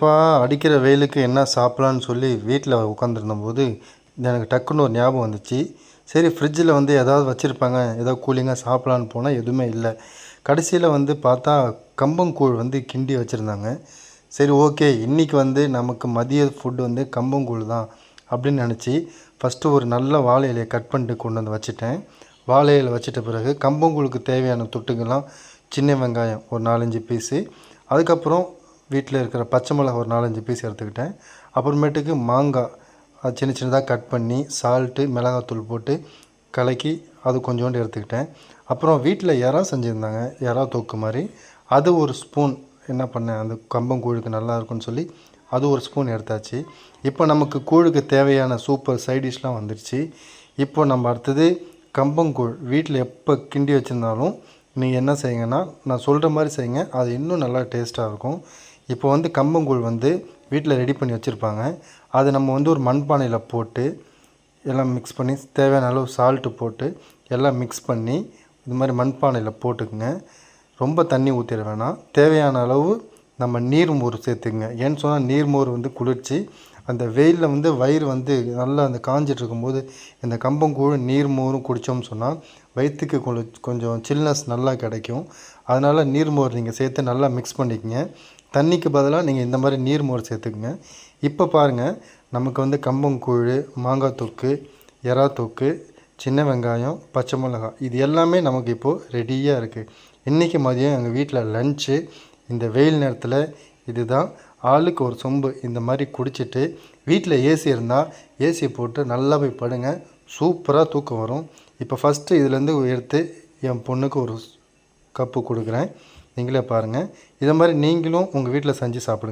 அப்பா அடிக்கிற வெயிலுக்கு என்ன சாப்பிட்லான்னு சொல்லி வீட்டில் உட்காந்துருந்தபோது எனக்கு டக்குன்னு ஒரு ஞாபகம் வந்துச்சு. சரி ஃப்ரிட்ஜில் வந்து ஏதாவது வச்சுருப்பாங்க ஏதோ கூலிங்காக சாப்பிட்லான்னு போனால் எதுவுமே இல்லை. கடைசியில் வந்து பார்த்தா கம்பங்கூழ் வந்து கிண்டி வச்சுருந்தாங்க. சரி ஓகே இன்றைக்கி வந்து நமக்கு மதிய ஃபுட் வந்து கம்பங்கூழ் தான் அப்படின்னு நினச்சி ஃபஸ்ட்டு ஒரு நல்ல வாழை இலையை கட் பண்ணிட்டு கொண்டு வந்து வச்சுட்டேன். வாழை இலை வச்சிட்ட பிறகு கம்பங்கூழுக்கு தேவையான தொட்டுக்கெல்லாம் சின்ன வெங்காயம் ஒரு நாலஞ்சு பீஸு அதுக்கப்புறம் வீட்டில் இருக்கிற பச்சை மிளகா ஒரு நாலஞ்சு பீஸ் எடுத்துக்கிட்டேன். அப்புறமேட்டுக்கு மாங்காய் அது சின்ன சின்னதாக கட் பண்ணி சால்ட்டு மிளகாத்தூள் போட்டு கலக்கி அது கொஞ்சோண்டு எடுத்துக்கிட்டேன். அப்புறம் வீட்டில் இறா செஞ்சுருந்தாங்க இறா தோக்கு மாதிரி அது ஒரு ஸ்பூன் என்ன பண்ணேன் அந்த கம்பங்கூழுக்கு நல்லா இருக்கும்னு சொல்லி அது ஒரு ஸ்பூன் எடுத்தாச்சு. இப்போ நமக்கு கூழுக்கு தேவையான சூப்பர் சைடிஷ்லாம் வந்துடுச்சு வந்துருச்சு. இப்போ நம்ம அடுத்தது கம்பங்கூழ் வீட்டில் எப்போ கிண்டி வச்சுருந்தாலும் நீங்கள் என்ன செய்யுங்கன்னா நான் சொல்கிற மாதிரி செய்யுங்க அது இன்னும் நல்லா டேஸ்ட்டாக இருக்கும். இப்போ வந்து கம்பங்கூழ் வந்து வீட்டில் ரெடி பண்ணி வச்சுருப்பாங்க. அது நம்ம வந்து ஒரு மண்பானையில் போட்டு எல்லாம் மிக்ஸ் பண்ணி தேவையான அளவு சால்ட்டு போட்டு எல்லாம் மிக்ஸ் பண்ணி இது மாதிரி மண்பானையில் போட்டுக்குங்க. ரொம்ப தண்ணி ஊற்றிட வேணாம். தேவையான அளவு நம்ம நீர்மோர் சேர்த்துக்குங்க. ஏன்னு சொன்னால் நீர்மோர் வந்து குளிர்ச்சி அந்த வெயிலில் வந்து வயிறு வந்து நல்லா அந்த காஞ்சிட்டு இருக்கும்போது இந்த கம்பங்கூழ் நீர்மோரும் குடித்தோம்னு சொன்னால் வயிற்றுக்கு கொஞ்சம் கொஞ்சம் சில்னஸ் நல்லா கிடைக்கும். அதனால் நீர்மோர் நீங்கள் சேர்த்து நல்லா மிக்ஸ் பண்ணிக்கங்க. தண்ணிக்கு பதிலாக நீங்கள் இந்த மாதிரி நீர்மோர் சேர்த்துக்குங்க. இப்போ பாருங்கள் நமக்கு வந்து கம்பங்கூழ் மாங்காய் தொக்கு எறா தொக்கு சின்ன வெங்காயம் பச்சை மிளகாய் இது எல்லாமே நமக்கு இப்போது ரெடியாக இருக்குது இன்றைக்கி மதியம் எங்கள் வீட்டில் லஞ்சு இந்த வெயில் நேரத்தில் இதுதான். ஆளுக்கு ஒரு சொம்பு இந்த மாதிரி குடிச்சிட்டு வீட்டில் ஏசி இருந்தால் ஏசி போட்டு நல்லா போய் படுங்க. சூப்பராக தூக்கம் வரும். இப்போ ஃபஸ்ட்டு இதுலேருந்து எடுத்து என் பொண்ணுக்கு ஒரு கப்பு கொடுக்குறேன். நீங்களே பாருங்கள் இதை மாதிரி நீங்களும் உங்கள் வீட்டில் செஞ்சு சாப்பிடுங்க.